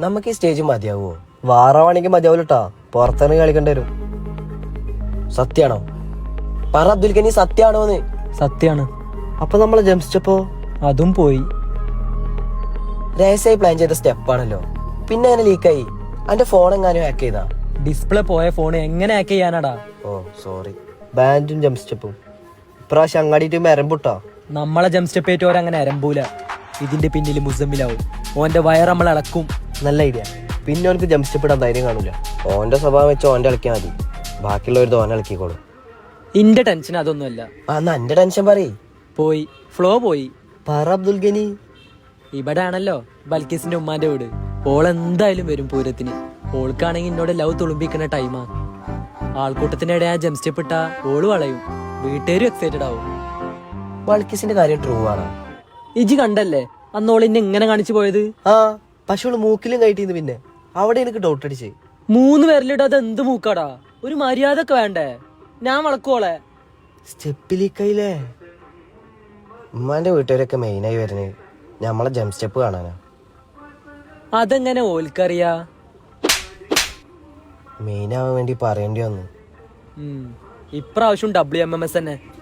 നമുക്ക് ഈ സ്റ്റേജ് മതിയാവോ? വാറാവാണെങ്കിൽ മതിയാവൂലട്ടാ. പുറത്തിറങ്ങി കളിക്കേണ്ടി വരും. സത്യാണോ? പറ അബ്ദുൽ കനി സത്യാണോന്ന് സത്യാണ്. അപ്പൊ നമ്മൾ ജംസിച്ചപ്പോ? അതും പോയി. രഹസ്യമായി പ്ലാൻ ചെയ്ത സ്റ്റെപ്പാണല്ലോ പിന്നെ അങ്ങനെ ലീക്കായി അന്റെ ഫോൺ എങ്ങാനും ഹാക്ക് ചെയ്താ? ഡിസ്പ്ലേ പോയ ഫോൺ എങ്ങനെ ഹാക്ക് ചെയ്യാനാടാ? ഓ സോറി ബാൻഡും ജംസ്റ്റപ്പും ഇപ്രാവശ്യം അങ്ങാടിയിട്ട് മരമ്പുട്ടോ. നമ്മളെ ജംസ്റ്റപ്പേറ്റ് ഓരങ്ങനെ അരമ്പൂല ഇതിന്റെ പിന്നിൽ മുസമ്മിലാവും. ഓന്റെ വയർ നമ്മൾ ഇളക്കും. നല്ല ഐഡിയ പിന്നെ ഓനക്ക് ജംസ്റ്റപ്പെടാൻ ധൈര്യം കാണൂല ഓന്റെ സ്വഭാവം വെച്ച് ഓന്റെ കളിക്കാൻ മതി. ബാക്കിയുള്ളവർ ഓനെ കളിക്കോളും ഇന്റെ ടെൻഷൻ അതൊന്നുമല്ല. ആ എന്നാ ടെൻഷൻ പറയ്. പോയി. ഫ്ലോ പോയി. പറ അബ്ദുൽ ഗനി. ഇവിടെ ആണല്ലോ ബൽക്കീസിന്റെ ഉമ്മാന്റെ വീട്. ഓൾ എന്തായാലും വരും പൂരത്തിന്. ഓൾക്കാണെങ്കിൽ എന്നോട് ലവ് തുളുമ്പിക്കുന്ന ടൈമാ ആൾക്കൂട്ടത്തിന്റെ ഇടയിൽ ആ ജംസ്റ്റെപ്പ് ഇട്ടാ ഓൾ വളയും. വീട്ടുകാരും എക്സൈറ്റഡ് ആവും. ബൽക്കീസിന്റെ കാര്യം ട്രൂ ആണ്. ഇജി കണ്ടല്ലേ? അന്ന് ഓൾ എന്നെ എങ്ങനെ കാണിച്ചു പോയത്? ആ. പക്ഷെ അവൾ മൂക്കിലും കയറ്റിന്ന് പിന്നെ. അവിടെ എനിക്ക് ഡൗട്ട് അടിച്ചേ. മൂന്ന് പേരിലിട്ട് അത് എന്ത് മൂക്കാടാ? ഒരു മര്യാദ ഒക്കെ വേണ്ടേ? ഞാൻ വളക്കോളെ കൈലേ ഉമ്മാന്റെ വീട്ടുകാരൊക്കെ മെയിനായി വരുന്നത് നമ്മളെ ജം സ്റ്റെപ്പ് കാണാനാ. അതെങ്ങനെ ഓൽക്കറിയാ? മെയിൻ ആവാൻ വേണ്ടി പറയേണ്ടി വന്നു. ഇപ്രാവശ്യം ഡബ്ല്യു എം എം എസ് തന്നെ.